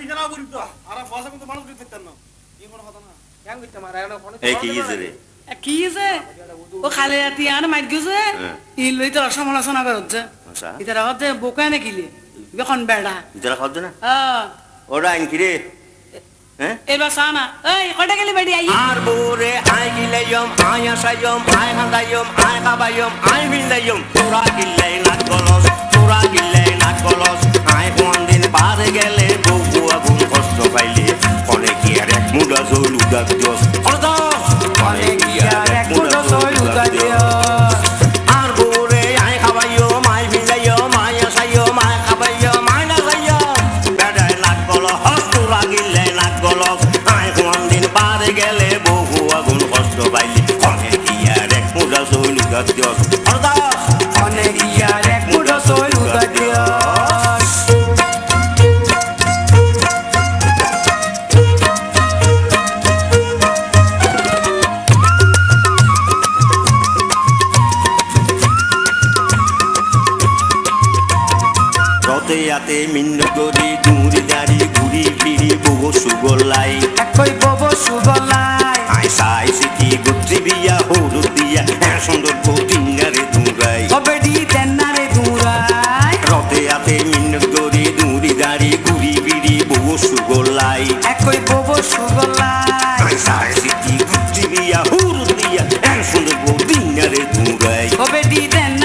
বিজনা করি তো। আর বসে কিন্তু মানুষ দিতে না। কি এই কি ইজে হ্যাঁ। আচ্ছা। না কিলে? এখন বেড়া। ইতারা হচ্ছে না? হ্যাঁ? আই। আর বুরে আই আই আসাইম আই হাঁদাইম আই খাবাইম আই মিলাইম। তোরা গিলাই Dios, Dios. Por dos, con el guiaré, puro saludo a Dios. রথে আতে মিন্ন গরি দুরি দাঁড়ি ঘুরি ফিরি বব সুগলাই একই বব সুগলাই আই সাইছি কই বব সুগলায় সিদ্ধি বুদ্ধি দিয়া হুর দিয়া এক সুন্দর বউ দিঙ্গারে ধুরাই ও বেটি দেন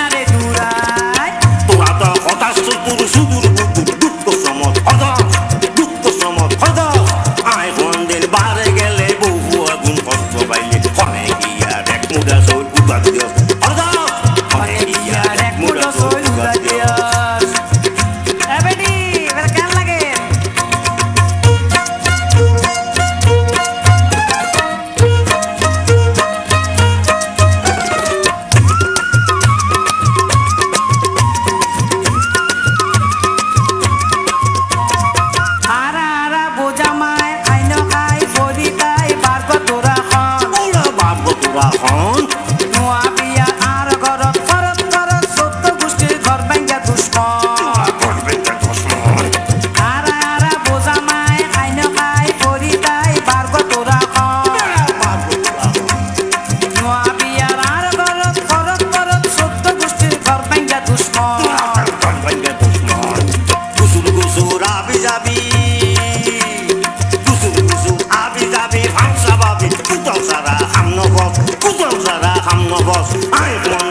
কুতল সারা হাম নবস কুতল সারা হাম নবস আই মন